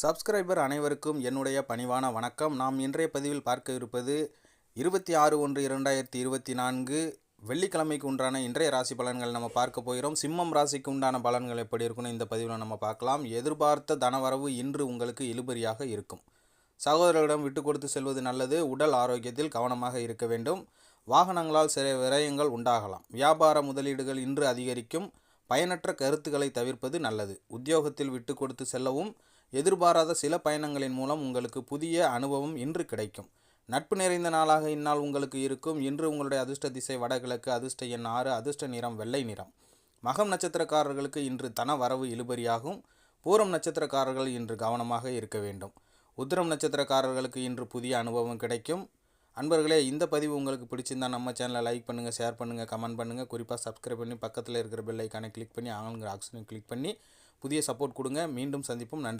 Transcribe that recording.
Subscriber அனைவருக்கும் என்னுடைய பணிவான வணக்கம். நாம் இன்றைய பதிவில் பார்க்க இருப்பது இருபத்தி ஆறு ஒன்று இரண்டாயிரத்தி இருபத்தி நான்கு வெள்ளிக்கிழமைக்கு உண்டான இன்றைய ராசி பலன்கள் நம்ம பார்க்க போகிறோம். சிம்மம் ராசிக்கு உண்டான பலன்கள் எப்படி இருக்குன்னு இந்த பதிவில் நம்ம பார்க்கலாம். எதிர்பார்த்த தனவரவு இன்று உங்களுக்கு இழுபறியாக இருக்கும். சகோதரர்களிடம் விட்டு கொடுத்து செல்வது நல்லது. உடல் ஆரோக்கியத்தில் கவனமாக இருக்க வேண்டும். வாகனங்களால் சில விரயங்கள் உண்டாகலாம். வியாபார முதலீடுகள் இன்று அதிகரிக்கும். பயனற்ற கருத்துக்களை தவிர்ப்பது நல்லது. உத்தியோகத்தில் விட்டு கொடுத்து செல்லவும் எதிர்பாராத சில பயணங்களின் மூலம் உங்களுக்கு புதிய அனுபவம் இன்று கிடைக்கும். நட்பு நிறைந்த நாளாக இந்நாள் உங்களுக்கு இருக்கும். இன்று உங்களுடைய அதிர்ஷ்ட திசை வடகிழக்கு அதிர்ஷ்ட எண் ஆறு அதிர்ஷ்ட நிறம் வெள்ளை நிறம். மகம் நட்சத்திரக்காரர்களுக்கு இன்று தன வரவு இழுபறியாகும். பூரம் நட்சத்திரக்காரர்கள் இன்று கவனமாக இருக்க வேண்டும். உத்திரம் நட்சத்திரக்காரர்களுக்கு இன்று புதிய அனுபவம் கிடைக்கும். அன்பர்களே இந்த பதிவு உங்களுக்கு பிடிச்சிருந்தா நம்ம சேனலை லைக் பண்ணுங்கள் ஷேர் பண்ணுங்கள் கமெண்ட் பண்ணுங்கள் குறிப்பாக சப்ஸ்கிரைப் பண்ணி பக்கத்தில் இருக்கிற பெல் ஐக்கானை கிளிக் பண்ணி ஆங்கிற ஆப்ஷனை கிளிக் பண்ணி புதிய சப்போர்ட் கொடுங்க. மீண்டும் சந்திப்போம். நன்றி.